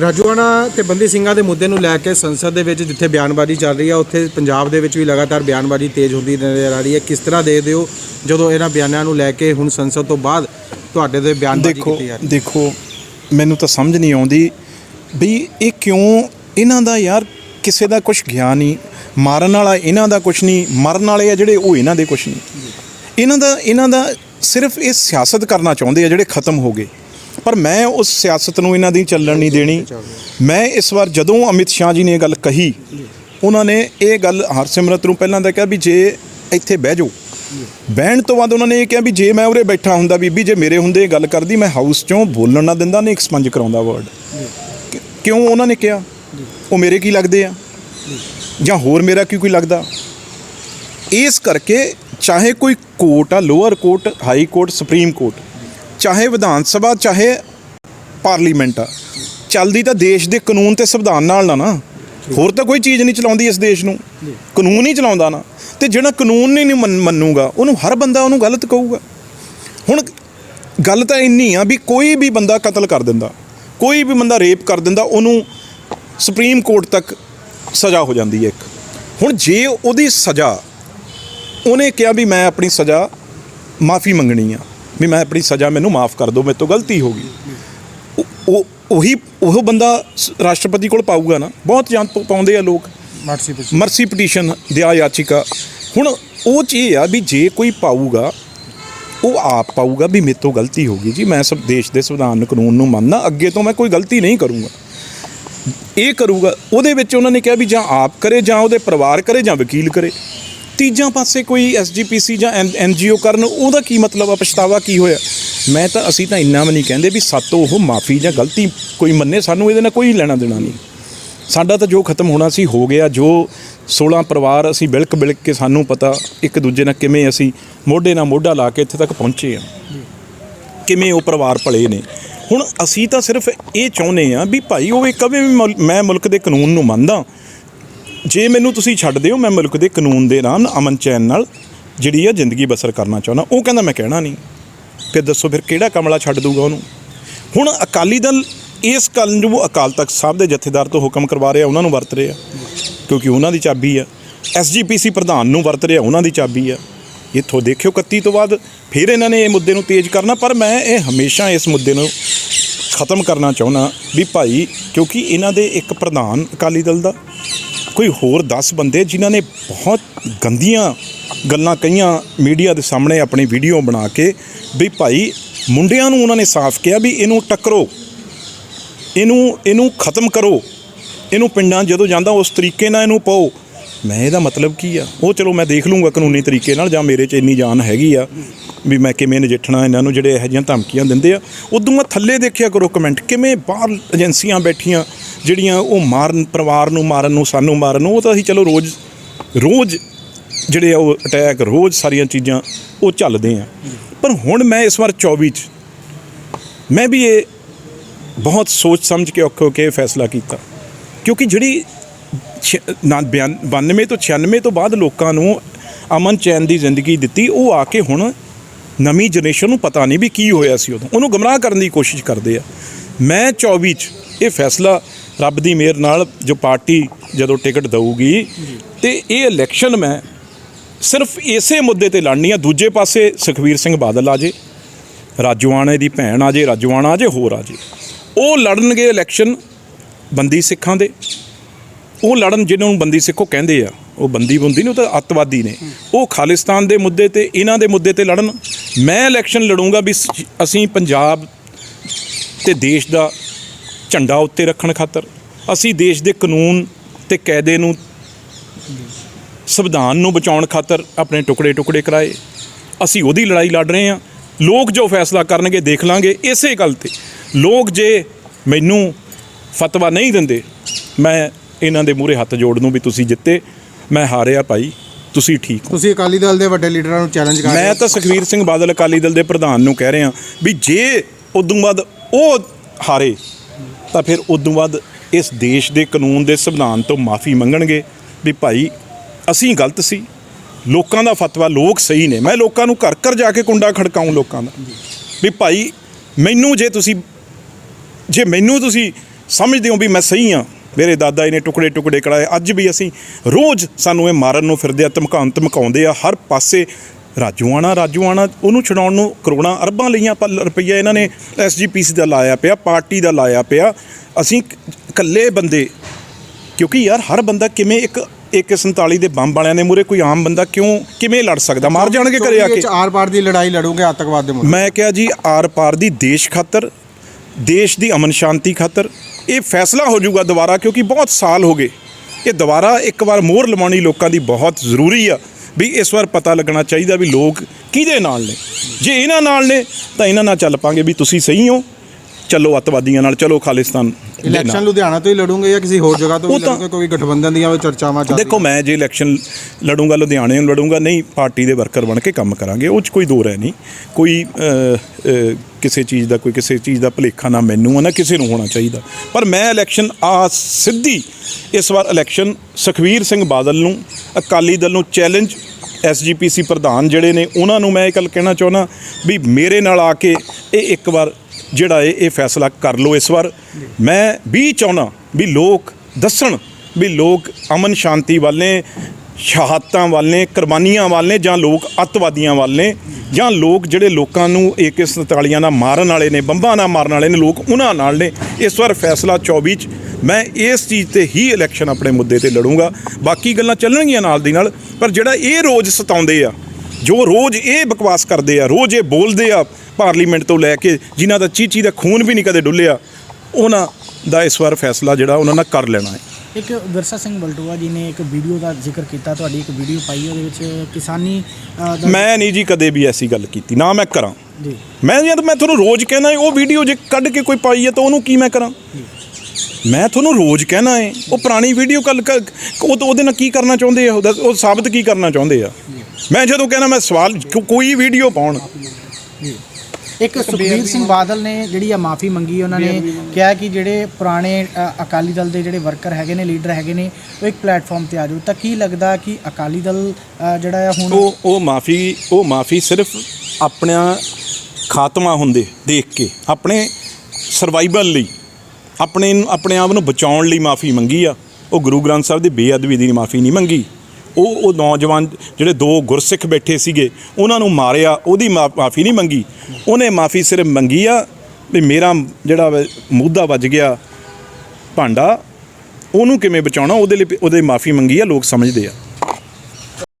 ਰਾਜੂਆਣਾ ਤੇ ਬੰਦੀ ਸਿੰਘਾਂ ਦੇ ਮੁੱਦੇ ਨੂੰ ਲੈ ਕੇ ਸੰਸਦ ਦੇ ਵਿੱਚ ਜਿੱਥੇ ਬਿਆਨਬਾਜ਼ੀ ਚੱਲ ਰਹੀ ਹੈ ਉੱਥੇ ਪੰਜਾਬ ਦੇ ਵਿੱਚ ਵੀ ਲਗਾਤਾਰ ਬਿਆਨਬਾਜ਼ੀ ਤੇਜ਼ ਹੁੰਦੀ ਨਜ਼ਰ ਆ ਰਹੀ ਹੈ। ਕਿਸ ਤਰ੍ਹਾਂ ਦੇ ਦਿਓ ਜਦੋਂ ਇਹਨਾਂ ਬਿਆਨਾਂ ਨੂੰ ਲੈ ਕੇ ਹੁਣ ਸੰਸਦ ਤੋਂ ਬਾਅਦ ਤੁਹਾਡੇ ਦੇ ਬਿਆਨਬਾਜ਼ੀ ਦੇਖੋ ਕੀਤੀ ਜਾ ਰਹੀ ਦੇਖੋ ਮੈਨੂੰ ਤਾਂ ਸਮਝ ਨਹੀਂ ਆਉਂਦੀ ਵੀ ਇਹ ਕਿਉਂ ਇਹਨਾਂ ਦਾ ਯਾਰ ਕਿਸੇ ਦਾ ਕੁਝ ਗਿਆਨ ਨਹੀਂ ਮਾਰਨ ਵਾਲਾ ਇਹਨਾਂ ਦਾ ਕੁਝ ਨਹੀਂ ਮਰਨ ਵਾਲੇ ਆ ਜਿਹੜੇ ਉਹ ਇਹਨਾਂ ਦੇ ਕੁਝ ਨਹੀਂ। ਇਹਨਾਂ ਦਾ ਇਹਨਾਂ ਦਾ ਸਿਰਫ ਇਹ ਸਿਆਸਤ ਕਰਨਾ ਚਾਹੁੰਦੇ ਆ ਜਿਹੜੇ ਖਤਮ ਹੋ ਗਏ। ਪਰ ਮੈਂ ਉਸ ਸਿਆਸਤ ਨੂੰ ਇਹਨਾਂ ਦੀ ਚੱਲਣ ਨਹੀਂ ਦੇਣੀ। ਮੈਂ ਇਸ ਵਾਰ ਜਦੋਂ ਅਮਿਤ ਸ਼ਾਹ ਜੀ ਨੇ ਇਹ ਗੱਲ ਕਹੀ, ਉਹਨਾਂ ਨੇ ਇਹ ਗੱਲ ਹਰਸਿਮਰਤ ਨੂੰ ਪਹਿਲਾਂ ਤਾਂ ਕਿਹਾ ਵੀ ਜੇ ਇੱਥੇ ਬਹਿ ਜਾਓ। ਬਹਿਣ ਤੋਂ ਬਾਅਦ ਉਹਨਾਂ ਨੇ ਇਹ ਕਿਹਾ ਵੀ ਜੇ ਮੈਂ ਉਰੇ ਬੈਠਾ ਹੁੰਦਾ ਬੀਬੀ, ਜੇ ਮੇਰੇ ਹੁੰਦੇ ਇਹ ਗੱਲ ਕਰਦੀ, ਮੈਂ ਹਾਊਸ ਚੋਂ ਬੋਲਣ ਨਾ ਦਿੰਦਾ, ਨਹੀਂ ਐਕਸਪੰਜ ਕਰਾਉਂਦਾ ਵਰਡ ਕਿਉਂ ਉਹਨਾਂ ਨੇ ਕਿਹਾ? ਉਹ ਮੇਰੇ ਕੀ ਲੱਗਦੇ ਆ? ਜਾਂ ਹੋਰ ਮੇਰਾ ਕੀ ਕੋਈ ਲੱਗਦਾ? ਇਸ ਕਰਕੇ ਚਾਹੇ ਕੋਈ ਕੋਰਟ ਆ, lower court, high court, supreme court ਚਾਹੇ ਵਿਧਾਨ ਸਭਾ, ਚਾਹੇ ਪਾਰਲੀਮੈਂਟ ਆ ਚੱਲਦੀ ਤਾਂ ਦੇਸ਼ ਦੇ ਕਾਨੂੰਨ ਤੇ ਸੰਵਿਧਾਨ ਨਾਲ ਨਾ ਨਾ। ਹੋਰ ਤਾਂ ਕੋਈ ਚੀਜ਼ ਨਹੀਂ ਚਲਾਉਂਦੀ ਇਸ ਦੇਸ਼ ਨੂੰ। ਕਾਨੂੰਨ ਹੀ ਚਲਾਉਂਦਾ ਨਾ। ਤੇ ਜਿਹੜਾ ਕਾਨੂੰਨ ਨਹੀਂ ਮੰਨ- ਮੰਨੂਗਾ, ਉਹਨੂੰ ਹਰ ਬੰਦਾ ਉਹਨੂੰ ਗਲਤ ਕਹੂਗਾ। ਹੁਣ ਗੱਲ ਤਾਂ ਇੰਨੀ ਆ ਵੀ ਕੋਈ ਵੀ ਬੰਦਾ ਕਤਲ ਕਰ ਦਿੰਦਾ, ਕੋਈ ਵੀ ਬੰਦਾ ਰੇਪ ਕਰ ਦਿੰਦਾ, ਉਹਨੂੰ ਸੁਪਰੀਮ ਕੋਰਟ ਤੱਕ ਸਜ਼ਾ ਹੋ ਜਾਂਦੀ ਹੈ ਇੱਕ। ਹੁਣ ਜੇ ਉਹਦੀ ਸਜ਼ਾ, ਉਹਨੇ ਕਿਹਾ ਵੀ ਮੈਂ ਆਪਣੀ ਸਜ਼ਾ ਮਾਫੀ ਮੰਗਣੀ ਆ ਵੀ ਮੈਂ ਆਪਣੀ ਸਜ਼ਾ ਮੈਨੂੰ ਮਾਫ ਕਰ ਦਿਓ ਮੇਰੇ ਤੋਂ ਗਲਤੀ ਹੋ ਗਈ। ਉਹ- ਉਹ ਉਹੀ ਬੰਦਾ ਰਾਸ਼ਟਰਪਤੀ ਕੋਲ ਪਾਊਗਾ ਨਾ। ਬਹੁਤ ਜਾਂ ਪਾਉਂਦੇ ਆ ਲੋਕ। ਮਾਰਸੀ ਪੁੱਛ ਮਰਸੀ ਪਟੀਸ਼ਨ ਦਿਆ ਯਾਚਿਕਾ। ਹੁਣ ਉਹ ਚੀਜ਼ ਆ ਵੀ ਜੇ ਕੋਈ ਪਾਊਗਾ ਉਹ ਆਪ ਪਾਊਗਾ ਵੀ ਮੇਰੇ ਤੋਂ ਗਲਤੀ ਹੋ ਗਈ ਜੀ। ਮੈਂ ਸਭ ਦੇਸ਼ ਦੇ ਸੰਵਿਧਾਨ ਕਾਨੂੰਨ ਨੂੰ ਮੰਨਦਾ ਅੱਗੇ ਤੋਂ ਮੈਂ ਕੋਈ ਗਲਤੀ ਨਹੀਂ ਕਰੂੰਗਾ। ਇਹ ਕਰੂਗਾ ਉਹਦੇ ਵਿੱਚ ਉਹਨਾਂ ਨੇ ਕਿਹਾ ਵੀ ਜਾਂ ਆਪ ਕਰੇ ਜਾਂ ਉਹਦੇ ਪਰਿਵਾਰ ਕਰੇ ਜਾਂ ਵਕੀਲ ਕਰੇ। ਤੀਜਾ ਪਾਸੇ ਕੋਈ ਐਸਜੀਪੀਸੀ ਜਾਂ ਐਨਜੀਓ ਕਰਨ, ਉਹਦਾ ਕੀ ਮਤਲਬ ਆ, ਪਛਤਾਵਾ ਕੀ ਹੋਇਆ? ਮੈਂ ਤਾਂ, ਅਸੀਂ ਤਾਂ ਇੰਨਾ ਵੀ ਨਹੀਂ ਕਹਿੰਦੇ ਵੀ ਸਾਤੋਂ ਉਹ ਮਾਫੀ ਜਾਂ ਗਲਤੀ ਕੋਈ ਮੰਨੇ, ਸਾਨੂੰ ਇਹਦੇ ਨਾਲ ਕੋਈ ਲੈਣਾ ਦੇਣਾ ਨਹੀਂ। ਸਾਡਾ ਤਾਂ ਜੋ ਖਤਮ ਹੋਣਾ ਸੀ, ਹੋ ਗਿਆ। ਜੋ 16 ਪਰਿਵਾਰ ਅਸੀਂ ਬਿਲਕ ਬਿਲਕ ਕੇ ਸਾਨੂੰ ਪਤਾ, ਇੱਕ ਦੂਜੇ ਨਾਲ ਕਿਵੇਂ ਅਸੀਂ ਮੋਢੇ ਨਾਲ ਮੋਢਾ ਲਾ ਕੇ ਇੱਥੇ ਤੱਕ ਪਹੁੰਚੇ ਆ ਕਿਵੇਂ ਉਹ ਪਰਿਵਾਰ ਭਲੇ ਨੇ। ਹੁਣ ਅਸੀਂ ਤਾਂ ਸਿਰਫ ਇਹ ਚਾਹੁੰਦੇ ਆ ਵੀ ਭਾਈ, ਉਹ ਇਹ ਕਵੇ ਵੀ ਮੁਲ- ਮੈਂ ਮੁਲਕ ਦੇ ਕਾਨੂੰਨ ਨੂੰ ਮੰਨਦਾ ਜੇ ਮੈਨੂੰ ਤੁਸੀਂ ਛੱਡ ਦਿਓ ਮੈਂ ਮੁਲਕ ਦੇ ਕਾਨੂੰਨ ਦੇ ਨਾਲ ਅਮਨ ਚੈਨ ਨਾਲ ਜਿਹੜੀ ਆ ਜ਼ਿੰਦਗੀ ਬਸਰ ਕਰਨਾ ਚਾਹੁੰਦਾ, ਉਹ ਕਹਿੰਦਾ ਮੈਂ ਕਹਿਣਾ ਨਹੀਂ। ਫਿਰ ਦੱਸੋ ਫਿਰ ਕਿਹੜਾ ਕਮਲਾ ਛੱਡ ਦੂਗਾ ਉਹਨੂੰ? ਹੁਣ ਅਕਾਲੀ ਦਲ ਇਸ ਗੱਲ ਨੂੰ ਅਕਾਲ ਤਖਤ ਸਾਹਿਬ ਦੇ ਜਥੇਦਾਰ ਤੋਂ ਹੁਕਮ ਕਰਵਾ ਰਿਹਾ, ਉਹਨਾਂ ਨੂੰ ਵਰਤ ਰਿਹਾ, ਕਿਉਂਕਿ ਉਹਨਾਂ ਦੀ ਚਾਬੀ ਆ। ਐਸਜੀਪੀਸੀ ਪ੍ਰਧਾਨ ਨੂੰ ਵਰਤ ਰਿਹਾ, ਉਹਨਾਂ ਦੀ ਚਾਬੀ ਆ। ਇੱਥੋਂ ਦੇਖਿਓ 31 ਤੋਂ ਬਾਅਦ ਫਿਰ ਇਹਨਾਂ ਨੇ ਇਹ ਮੁੱਦੇ ਨੂੰ ਤੇਜ਼ ਕਰਨਾ, ਪਰ ਮੈਂ ਇਹ ਹਮੇਸ਼ਾ ਇਸ ਮੁੱਦੇ ਨੂੰ ਖਤਮ ਕਰਨਾ ਚਾਹੁੰਦਾ ਵੀ ਭਾਈ, ਕਿਉਂਕਿ ਇਹਨਾਂ ਦੇ ਇੱਕ ਪ੍ਰਧਾਨ ਅਕਾਲੀ ਦਲ ਦਾ ਕੋਈ ਹੋਰ 10 ਬੰਦੇ ਜਿਨ੍ਹਾਂ ਨੇ ਬਹੁਤ ਗੰਦੀਆਂ ਗੱਲਾਂ ਕਹੀਆਂ ਮੀਡੀਆ ਦੇ ਸਾਹਮਣੇ ਆਪਣੀ ਵੀਡੀਓ ਬਣਾ ਕੇ ਵੀ ਭਾਈ ਮੁੰਡਿਆਂ ਨੂੰ ਉਹਨਾਂ ਨੇ ਸਾਫ਼ ਕਿਹਾ ਵੀ ਇਹਨੂੰ ਟੱਕਰੋ, ਇਹਨੂੰ ਇਹਨੂੰ ਖਤਮ ਕਰੋ, ਇਹਨੂੰ ਪਿੰਡਾਂ ਜਦੋਂ ਜਾਂਦਾ ਉਸ ਤਰੀਕੇ ਨਾਲ ਇਹਨੂੰ ਪਾਓ। ਮੈਂ ਇਹਦਾ ਮਤਲਬ ਕੀ ਆ? ਉਹ ਚਲੋ ਮੈਂ ਦੇਖ ਲੂੰਗਾ ਕਾਨੂੰਨੀ ਤਰੀਕੇ ਨਾਲ ਜਾਂ ਮੇਰੇ 'ਚ ਇੰਨੀ ਜਾਨ ਹੈਗੀ ਆ। ਵੀ ਮੈਂ ਕਿਵੇਂ ਨਜਿੱਠਣਾ, ਇਹਨਾਂ ਨੂੰ ਜਿਹੜੇ ਇਹੋ ਜਿਹੀਆਂ ਧਮਕੀਆਂ ਦਿੰਦੇ ਆ, ਉਦੋਂ ਮੈਂ ਥੱਲੇ ਦੇਖਿਆ ਕਰੋ ਕਮੈਂਟ ਕਿਵੇਂ ਬਾਹਰ ਏਜੰਸੀਆਂ ਬੈਠੀਆਂ, ਜਿਹੜੀਆਂ ਉਹ ਮਾਰਨ, ਪਰਿਵਾਰ ਨੂੰ ਮਾਰਨ ਨੂੰ, ਸਾਨੂੰ ਮਾਰਨ ਨੂੰ, ਉਹ ਤਾਂ ਅਸੀਂ ਚਲੋ ਰੋਜ਼ ਰੋਜ਼ ਜਿਹੜੇ ਆ ਉਹ ਅਟੈਕ ਰੋਜ਼ ਸਾਰੀਆਂ ਚੀਜ਼ਾਂ ਉਹ ਚੱਲਦੇ ਆ। ਪਰ ਹੁਣ ਮੈਂ ਇਸ ਵਾਰ 24 ਚ, ਮੈਂ ਵੀ ਇਹ ਬਹੁਤ ਸੋਚ ਸਮਝ ਕੇ ਔਖੇ ਹੋ ਕੇ ਇਹ ਫੈਸਲਾ ਕੀਤਾ। ਕਿਉਂਕਿ ਜਿਹੜੀ ਛ- ਨਾ, ਬਿਆਨ- 92 ਤੋਂ 96 ਤੋਂ ਬਾਅਦ ਲੋਕਾਂ ਨੂੰ ਅਮਨ ਚੈਨ ਦੀ ਜ਼ਿੰਦਗੀ ਦਿੱਤੀ, ਉਹ ਆ ਕੇ ਹੁਣ ਨਵੀਂ ਜਨਰੇਸ਼ਨ ਨੂੰ ਪਤਾ ਨਹੀਂ ਵੀ ਕੀ ਹੋਇਆ ਸੀ ਉਦੋਂ। ਉਹਨੂੰ ਗਮਰਾਹ ਕਰਨ ਦੀ ਕੋਸ਼ਿਸ਼ ਕਰਦੇ ਆ। ਮੈਂ 24 ਚ ਇਹ ਫੈਸਲਾ ਰੱਬ ਦੀ ਮਿਹਰ ਨਾਲ ਜੋ ਪਾਰਟੀ ਜਦੋਂ ਟਿਕਟ ਦਊਗੀ ਤੇ ਇਹ ਇਲੈਕਸ਼ਨ ਮੈਂ ਸਿਰਫ ਇਸੇ ਮੁੱਦੇ ਤੇ ਲੜਨੀ ਆ। ਦੂਜੇ ਪਾਸੇ ਸੁਖਵੀਰ ਸਿੰਘ ਬਾਦਲ ਆ ਜੇ ਰਾਜਵਾਣੇ ਦੀ ਭੈਣ ਆ ਜੇ ਰਾਜੂਆਣਾ ਆ ਜੇ, ਹੋਰ ਆ ਜੇ। ਉਹ ਲੜਨਗੇ ਇਲੈਕਸ਼ਨ ਬੰਦੀ ਸਿੱਖਾਂ ਦੇ। ਉਹ ਲੜਨ ਜਿਹਨਾਂ ਨੂੰ ਬੰਦੀ ਸਿੱਖੋ ਕਹਿੰਦੇ ਆ, ਉਹ ਬੰਦੀ ਬੁੰਦੀ ਨੇ ਉਹ ਤਾਂ ਅੱਤਵਾਦੀ ਨੇ। ਉਹ ਖਾਲਿਸਤਾਨ ਦੇ ਮੁੱਦੇ ਤੇ, ਇਹਨਾਂ ਦੇ ਮੁੱਦੇ ਤੇ ਲੜਨ। ਮੈਂ ਇਲੈਕਸ਼ਨ ਲੜੂੰਗਾ ਵੀ ਸ- ਅਸੀਂ ਪੰਜਾਬ ਤੇ ਦੇਸ਼ ਦਾ ਝੰਡਾ ਉੱਤੇ ਰੱਖਣ ਖਾਤਰ, ਅਸੀਂ ਦੇਸ਼ ਦੇ ਕਾਨੂੰਨ ਤੇ ਕਾਇਦੇ ਨੂੰ ਸੰਵਿਧਾਨ ਨੂੰ ਬਚਾਉਣ ਖਾਤਰ ਆਪਣੇ ਟੁਕੜੇ ਟੁਕੜੇ ਕਰਾਏ। ਅਸੀਂ ਉਹਦੀ ਲੜਾਈ ਲੜ ਰਹੇ ਹਾਂ। ਲੋਕ ਜੋ ਫੈਸਲਾ ਕਰਨਗੇ ਦੇਖ ਲਾਂਗੇ। ਇਸੇ ਗੱਲ ਤੇ ਲੋਕ ਜੇ ਮੈਨੂੰ ਫਤਵਾ ਨਹੀਂ ਦਿੰਦੇ, ਮੈਂ ਇਹਨਾਂ ਦੇ ਮੂਹਰੇ ਹੱਥ ਜੋੜ ਨੂੰ ਵੀ ਤੁਸੀਂ ਜਿੱਤੇ। ਮੈਂ ਹਾਰਿਆ ਭਾਈ। ਤੁਸੀਂ ਠੀਕ ਹੋ। ਤੁਸੀਂ ਅਕਾਲੀ ਦਲ ਦੇ ਵੱਡੇ ਲੀਡਰਾਂ ਨੂੰ ਚੈਲੰਜ ਕਰ ਰਹੇ ਮੈਂ ਹੋ। ਤਾਂ ਸੁਖਵੀਰ ਸਿੰਘ ਬਾਦਲ ਅਕਾਲੀ ਦਲ ਦੇ ਪ੍ਰਧਾਨ ਨੂੰ ਕਹਿ ਰਿਹਾ ਵੀ ਜੇ ਉਦੋਂ ਬਾਅਦ ਉਹ ਹਾਰੇ ਤਾਂ ਫਿਰ ਉਦੋਂ ਬਾਅਦ ਇਸ ਦੇਸ਼ ਦੇ ਕਾਨੂੰਨ ਦੇ ਸੰਵਿਧਾਨ ਤੋਂ ਮਾਫੀ ਮੰਗਣਗੇ ਵੀ ਭਾਈ ਅਸੀਂ ਗਲਤ ਸੀ। ਲੋਕਾਂ ਦਾ ਫਤਵਾ ਲੋਕ ਸਹੀ ਨੇ। ਮੈਂ ਲੋਕਾਂ ਨੂੰ ਘਰ ਘਰ ਜਾ ਕੇ ਕੁੰਡਾ ਖੜਕਾਉਂ ਲੋਕਾਂ ਦਾ। ਵੀ ਭਾਈ ਮੈਨੂੰ ਜੇ ਤੁਸੀਂ ਜੇ ਮੈਨੂੰ ਤੁਸੀਂ ਸਮਝਦੇ ਹੋ ਵੀ ਮੈਂ ਸਹੀ ਹਾਂ ਮੇਰੇ ਦਾਦਾ ਜੀ ਨੇ ਟੁਕੜੇ ਟੁਕੜੇ ਕਰਾਏ। ਅੱਜ ਵੀ ਅਸੀਂ ਰੋਜ਼ ਸਾਨੂੰ ਇਹ ਮਾਰਨ ਨੂੰ ਫਿਰਦੇ ਆ ਧਮਕਾਉਣ ਧਮਕਾਉਂਦੇ ਆ ਹਰ ਪਾਸੇ ਰਾਜੂਆਣਾ ਰਾਜੂਆਣਾ ਉਹਨੂੰ ਛਡਾਉਣ ਨੂੰ ਕਰੋੜਾਂ ਅਰਬਾਂ ਲਈਆਂ ਪਰ ਰੁਪਈਆ ਇਹਨਾਂ ਨੇ ਐਸਜੀਪੀਸੀ ਦਾ ਲਾਇਆ ਪਿਆ ਪਾਰਟੀ ਦਾ ਲਾਇਆ ਪਿਆ। ਅਸੀਂ ਇਕੱਲੇ ਬੰਦੇ ਕਿਉਂਕਿ ਯਾਰ ਹਰ ਬੰਦਾ ਕਿਵੇਂ ਇੱਕ ਇੱਕ 47 ਦੇ ਬੰਬ ਵਾਲਿਆਂ ਦੇ ਮੂਰੇ ਕੋਈ ਆਮ ਬੰਦਾ ਕਿਉਂ ਕਿਵੇਂ ਲੜ ਸਕਦਾ? ਮਾਰ ਜਾਣਗੇ ਘਰੇ ਆ ਕੇ। ਵਿੱਚ ਆਰ ਪਾਰ ਦੀ ਲੜਾਈ ਲੜੋਗੇ ਆਤੰਕਵਾਦ ਦੇ ਮੁੱਦੇ। ਮੈਂ ਕਿਹਾ ਜੀ ਆਰ ਪਾਰ ਦੀ ਦੇਸ਼ ਖਾਤਰ ਦੇਸ਼ ਦੀ ਅਮਨ ਸ਼ਾਂਤੀ ਖਾਤਰ ਇਹ ਫੈਸਲਾ ਹੋ ਜਾਊਗਾ ਦੁਬਾਰਾ ਕਿਉਂਕਿ ਬਹੁਤ ਸਾਲ ਹੋ ਗਏ ਇਹ ਦੁਬਾਰਾ ਇੱਕ ਵਾਰ ਮੋਹਰ ਲਵਾਉਣੀ ਲੋਕਾਂ ਦੀ ਬਹੁਤ ਜ਼ਰੂਰੀ ਆ ਵੀ ਇਸ ਵਾਰ ਪਤਾ ਲੱਗਣਾ ਚਾਹੀਦਾ ਵੀ ਲੋਕ ਕਿਹਦੇ ਨਾਲ ਨੇ। ਜੇ ਇਹਨਾਂ ਨਾਲ ਨੇ, ਤਾਂ ਇਹਨਾਂ ਨਾਲ ਚੱਲ ਪਾਂਗੇ ਵੀ ਤੁਸੀਂ ਸਹੀ ਹੋ। ਚਲੋ ਅੱਤਵਾਦੀਆਂ ਨਾਲ ਚਲੋ ਖਾਲਿਸਤਾਨ ਦੇ ਨਾਲ। ਇਲੈਕਸ਼ਨ ਲੁਧਿਆਣਾ ਤੋਂ ਹੀ ਲੜੋਗੇ ਜਾਂ ਕਿਸੇ ਹੋਰ ਜਗ੍ਹਾ ਤੋਂ ਵੀ ਉਹ ਤਾਂ- ਲੜੋਗੇ? ਕੋਈ ਗਠਬੰਧਨ ਦੀਆਂ ਚਰਚਾਵਾਂ ਚੱਲ ਦੇਖੋ ਮੈਂ ਜੇ ਇਲੈਕਸ਼ਨ ਲੜੂੰਗਾ ਲੁਧਿਆਣੇ ਨੂੰ ਲੜੂੰਗਾ ਨਹੀਂ ਪਾਰਟੀ ਦੇ ਵਰਕਰ ਬਣ ਕੇ ਕੰਮ ਕਰਾਂਗੇ ਉਹ ਚ ਕੋਈ ਦੋ ਰਹਿ ਨਹੀਂ। ਕੋਈ ਅਹ, ਅਹ, ਕਿਸੇ ਚੀਜ਼ ਦਾ ਕੋਈ ਕਿਸੇ ਚੀਜ਼ ਦਾ ਭੁਲੇਖਾ ਨਾ ਮੈਨੂੰ ਆ ਨਾ ਕਿਸੇ ਨੂੰ ਹੋਣਾ ਚਾਹੀਦਾ। ਪਰ ਮੈਂ ਇਲੈਕਸ਼ਨ ਆ ਸਿੱਧੀ ਇਸ ਵਾਰ ਇਲੈਕਸ਼ਨ ਸੁਖਵੀਰ ਸਿੰਘ ਬਾਦਲ ਨੂੰ ਅਕਾਲੀ ਦਲ ਨੂੰ ਚੈਲੰਜ ਐਸਜੀਪੀਸੀ ਪ੍ਰਧਾਨ ਜਿਹੜੇ ਨੇ ਉਹਨਾਂ ਨੂੰ ਮੈਂ ਇਹ ਗੱਲ ਕਹਿਣਾ ਚਾਹੁੰਦਾ ਵੀ ਮੇਰੇ ਨਾਲ ਆ ਕੇ ਇਹ ਇੱਕ ਵਾਰ ਜਿਹੜਾ ਹੈ ਇਹ ਫੈਸਲਾ ਕਰ ਲਓ ਇਸ ਵਾਰ। ਮੈਂ ਵੀ ਚਾਹੁੰਦਾ ਵੀ ਲੋਕ ਦੱਸਣ ਵੀ ਲੋਕ ਅਮਨ ਸ਼ਾਂਤੀ ਵੱਲ ਨੇ, ਸ਼ਹਾਦਤਾਂ ਵੱਲ ਨੇ, ਕੁਰਬਾਨੀਆਂ ਵੱਲ ਨੇ ਜਾਂ ਲੋਕ ਅੱਤਵਾਦੀਆਂ ਨੇ ਜਾਂ ਲੋਕ ਜਿਹੜੇ ਲੋਕਾਂ ਨੂੰ AK47 ਨਾਲ ਮਾਰਨ ਵਾਲੇ ਨੇ, ਬੰਬਾਂ ਨਾਲ ਮਾਰਨ ਵਾਲੇ ਨੇ, ਲੋਕ ਉਹਨਾਂ ਨਾਲ ਨੇ, ਇਸ ਵਾਰ ਫੈਸਲਾ 24 ਚ ਮੈਂ ਇਸ ਚੀਜ਼ ਤੇ ਹੀ ਇਲੈਕਸ਼ਨ ਆਪਣੇ ਮੁੱਦੇ ਤੇ ਲੜੂੰਗਾ। ਬਾਕੀ ਗੱਲਾਂ ਚੱਲਣਗੀਆਂ ਨਾਲ ਦੀ ਨਾਲ, ਪਰ ਜਿਹੜਾ ਇਹ ਰੋਜ਼ ਸਤਾਉਂਦੇ ਆ ਜੋ ਰੋਜ਼ ਇਹ ਬਕਵਾਸ ਕਰਦੇ ਆ ਰੋਜ਼ ਇਹ ਬੋਲਦੇ ਆ ਪਾਰਲੀਮੈਂਟ ਤੋਂ ਲੈ ਕੇ ਜਿਨ੍ਹਾਂ ਦਾ ਚੀਚੀ ਦਾ ਖੂਨ ਵੀ ਨਹੀਂ ਕਦੇ ਡੁੱਲਿਆ ਉਹਨਾਂ ਦਾ ਇਸ ਵਾਰ ਫੈਸਲਾ ਜਿਹੜਾ ਉਹਨਾਂ ਨਾਲ ਕਰ ਲੈਣਾ ਹੈ। ਇੱਕ ਵਿਰਸਾ ਸਿੰਘ ਬਲਟੋਆ ਜੀ ਨੇ ਇੱਕ ਵੀਡੀਓ ਦਾ ਜ਼ਿਕਰ ਕੀਤਾ ਤੁਹਾਡੀ ਇੱਕ ਵੀਡੀਓ ਪਾਈ ਉਹਦੇ ਵਿੱਚ ਕਿਸਾਨੀ ਮੈਂ ਨਹੀਂ ਜੀ ਕਦੇ ਵੀ ਐਸੀ ਗੱਲ ਕੀਤੀ ਨਾ ਮੈਂ ਕਰਾਂ। ਜੀ। ਮੈਂ ਜਦ ਮੈਂ ਤੁਹਾਨੂੰ ਰੋਜ਼ ਕਹਿਣਾ ਹੈ, ਉਹ ਵੀਡੀਓ ਜੇ ਕੱਢ ਕੇ ਕੋਈ ਪਾਈ ਹੈ ਤਾਂ ਉਹਨੂੰ ਕੀ ਮੈਂ ਕਰਾਂ? ਮੈਂ ਤੁਹਾਨੂੰ ਰੋਜ਼ ਕਹਿਣਾ ਹੈ ਉਹ ਪੁਰਾਣੀ ਵੀਡੀਓ ਕੱਲ ਉਹ ਉਹਦੇ ਨਾਲ ਕੀ ਕਰਨਾ ਚਾਹੁੰਦੇ ਆ ਉਹ ਸਾਬਤ ਕੀ ਕਰਨਾ ਚਾਹੁੰਦੇ ਆ? ਮੈਂ ਜਦੋਂ ਕਹਿਣਾ ਮੈਂ ਸਵਾਲ ਕੋ- ਕੋਈ ਵੀਡੀਓ ਪਾਉਣ। ਇੱਕ ਸੁਖਬੀਰ ਸਿੰਘ ਬਾਦਲ ਨੇ ਜਿਹੜੀ ਆ ਮਾਫੀ ਮੰਗੀ ਉਹਨਾਂ ਨੇ ਕਿਹਾ ਕਿ ਜਿਹੜੇ ਪੁਰਾਣੇ ਅਕਾਲੀ ਦਲ ਦੇ ਜਿਹੜੇ ਵਰਕਰ ਹੈਗੇ ਨੇ ਲੀਡਰ ਹੈਗੇ ਨੇ ਉਹ ਇੱਕ ਪਲੇਟਫਾਰਮ ਤੇ ਆ ਜਾਓ। ਤਾਂ ਕੀ ਲੱਗਦਾ ਕਿ ਅਕਾਲੀ ਦਲ ਜਿਹੜਾ ਆ ਹੁਣ ਉਹ ਉਹ ਮਾਫੀ ਉਹ ਮਾਫੀ ਸਿਰਫ ਆਪਣਾ ਖਾਤਮਾ ਹੁੰਦੇ ਦੇਖ ਕੇ ਆਪਣੇ ਸਰਵਾਈਵਲ ਲਈ ਆਪਣੇ ਆਪਣੇ ਆਪ ਨੂੰ ਬਚਾਉਣ ਲਈ ਮਾਫੀ ਮੰਗੀ ਆ। ਉਹ ਗੁਰੂ ਗ੍ਰੰਥ ਸਾਹਿਬ ਦੀ ਬੇਅਦਬੀ ਦੀ ਮਾਫੀ ਨਹੀਂ ਮੰਗੀ। ਉਹ ਉਹ ਨੌਜਵਾਨ ਜਿਹੜੇ ਦੋ ਗੁਰਸਿੱਖ ਬੈਠੇ ਸੀਗੇ, ਉਹਨਾਂ ਨੂੰ ਮਾਰਿਆ, ਉਹਦੀ ਮਾਫੀ ਨਹੀਂ ਮੰਗੀ। ਉਹਨੇ ਮਾਫੀ ਸਿਰਫ ਮੰਗੀ ਆ ਵੀ ਮੇਰਾ ਜਿਹੜਾ ਵਾ, ਮੁੱਦਾ ਵੱਜ ਗਿਆ ਭਾਂਡਾ, ਉਹਨੂੰ ਕਿਵੇਂ ਬਚਾਉਣਾ, ਉਹਦੇ ਲਈ ਉਹਦੇ ਮਾਫੀ ਮੰਗੀ ਆ, ਲੋਕ ਸਮਝਦੇ ਆ।